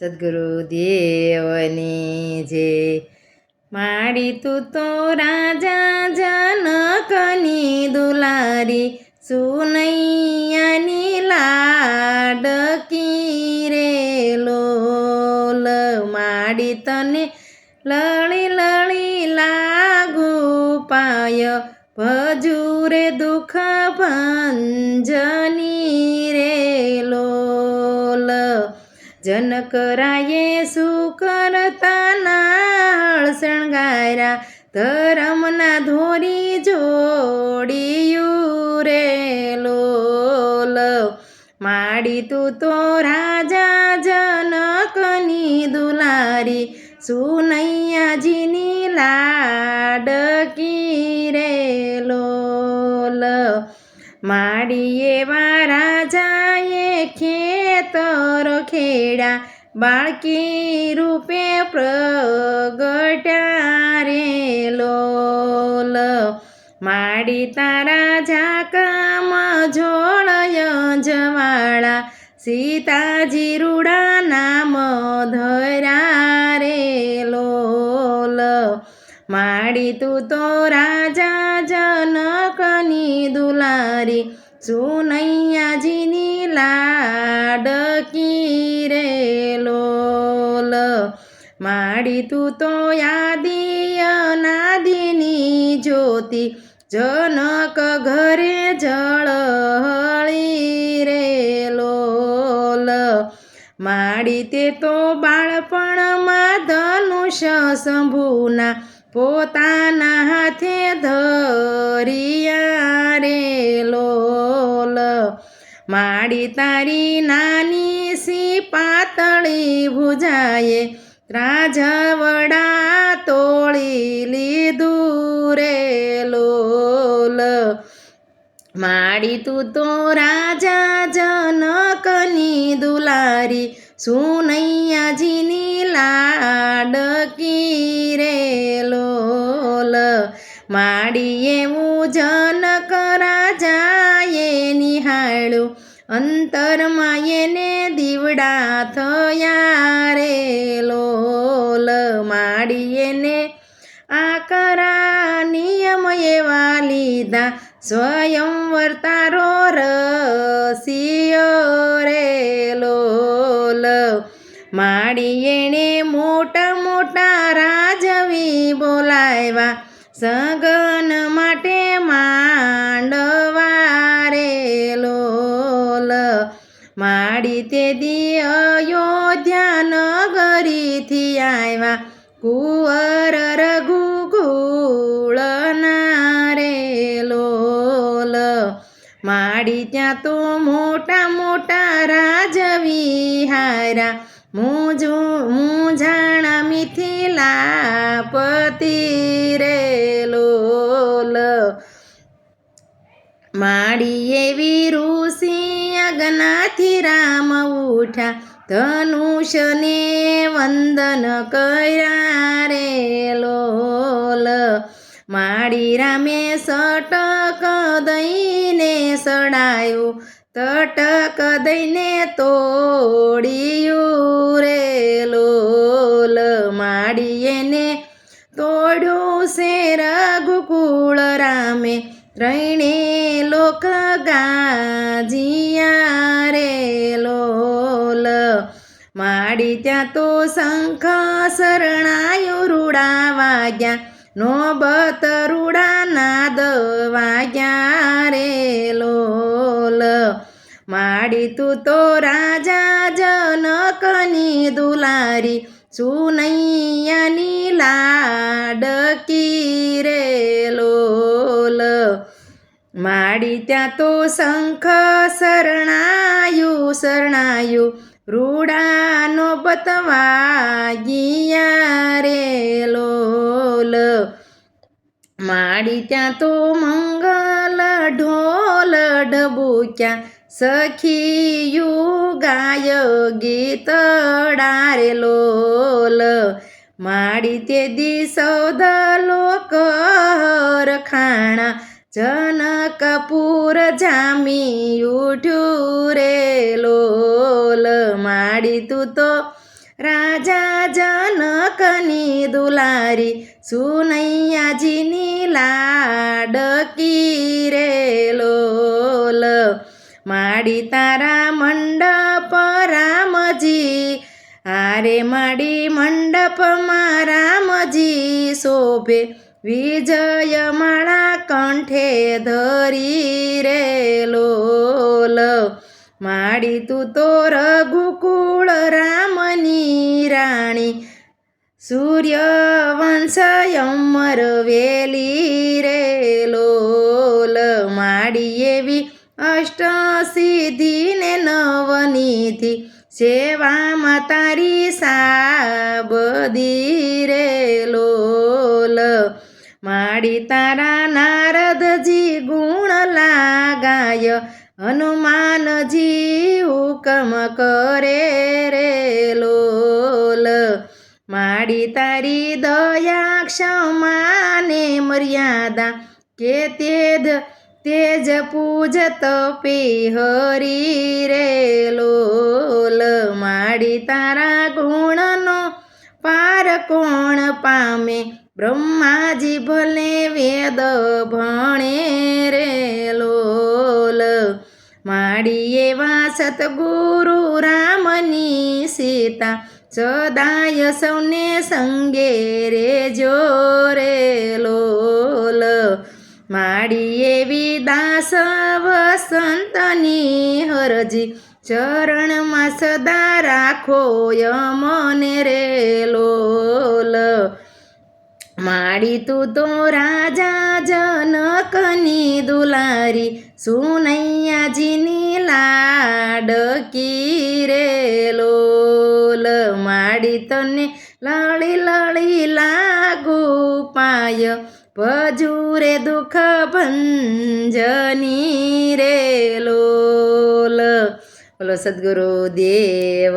સદગુરુ દેવની જે માડી તું તો રાજા જનકની દુલારી, સુનૈયાની લાડકી રે લોલ માડી તને લળી લળી લાગુ પાય, ભજુરે દુઃખ ભંજની રે જનકરાયે સુકરતા નાળ શણગાર્યા, ધરમના ધોરી જોડિયું રે લોલ. માડી તું તો રાજા જનકની દુલારી, સુનૈયાજીની લાડકી રે લોલ. માડી એવા રાજાએ ખેતરો ખેડા, બાળકી રૂપે પ્રગટ્યા રે લોલ. માડી તારા ઝાકામાં જોળય જવાળા સીતાજી રૂડા નામ ધર્યા રે લોલ. માડી તું તો દુલારી સુનૈયાજીની લાડકી રે લોલ માડી તું તો યાદી અનાદિની જ્યોતિ જનક ઘરે જળહળી રે લોલ માડી તે તો બાળપણમાં ધનુષ શંભુના પોતાના હાથે ધરિયા રે લોલ. માડી તારી નાની સી પાતળી ભુજાએ ત્રાજવડા તોળી લીધું રે લોલ. માડી તું તો રાજા જનકની દુલારી, સુનૈયાજીની લાડકી લોલ માડી એવું કરા જાય નિહાળું અંતરમાં એને દીવડા થયા રે. લોલ માડી એને આકરા નિયમ એવા લીધા. સ્વયં વર્તારો રસિયો રે. લોલ માડી એણે મોટા મોટા રાજવી બોલાવ્યા સગન માટે માંડવા રે લોલ. માડી તે દી અયોધ્યા નગરીથી આવ્યા. કુંવર રઘુકુળના રે લોલ. માડી ત્યાં તો મોટા મોટા રાજવિહારા જાણા મિથિલા પતિ રે લોલ. માડી એવી ઋષિ અગનાથી રામ ઉઠ્યા, ધનુષને વંદન કર્યા રે લોલ. માડી રામે સટક દઈને સડાયું તટક દઈને તોડિયું રે લોલ માડીએને. તોડ્યું છે રઘુકુળ રામે ત્રણે લોક ગાજિયા રે લોલ માડી ત્યાં તો શંખ શરણાયું રૂડા વાગ્યા. નોબત રૂડા નાદ વાગ્યા રે લોલ માડી તું તો રાજા જનકની દુલારી સુનૈયાની લાડકી રે લોલ માડી ત્યાં તો શંખ શરણાયું શરણાયું રૂડાનો બતવાગિયા રે લોલ માડી ત્યાં તો મંગલ ઢોલ ડબુક્યા સખીયું ગાય ગીત ડારે લોલ માડી તે દિસૌદ લોક રખાણા જનકપુર જામી ઉઠ્યું રે લોલ માડી તું તો રાજા જનકની દુલારી સુનૈયાજીની લાડકી રે લોલ માડી તારા મંડપ રામજી આરે માડી મંડપમાં રામજી શોભે વિજય માળા કંઠે ધરી રે લોલ માડી તું તો રઘુકુળ રામની રાણી. સૂર્યવંશ અમર વેલી રે લોલ માડી એવી અષ્ટસિદ્ધિને નવનીથી સેવામાં તારી સાબદી રે લોલ માડી તારા નારદજી ગુણ લાગાય. હનુમાનજી હુકમ કરે રે લોલ. માડી તારી દયા ક્ષમાને મર્યાદા કે તેજ તેજ પૂજ તપી હરી રે લોલ. માડી તારા ગુણનો પાર કોણ પામે? બ્રહ્માજી ભલે વેદ ભણે રે માડી એવા સતગુરુ રામની સીતા. સદાય સૌને સંગે રે જો રે લોલ. માડી એવી દાસ વસંતની હરજી. ચરણમાં સદા રાખો યમને રે લોલ. માડી તું તો રાજા જનકની દુલારી, સુનૈયાજીની લાડકી રે લોલ. માડી તને લળી લળી લાગુ પાય, ભજુરે દુઃખ ભંજની રે લોલ. બોલો સદગુરુ દેવ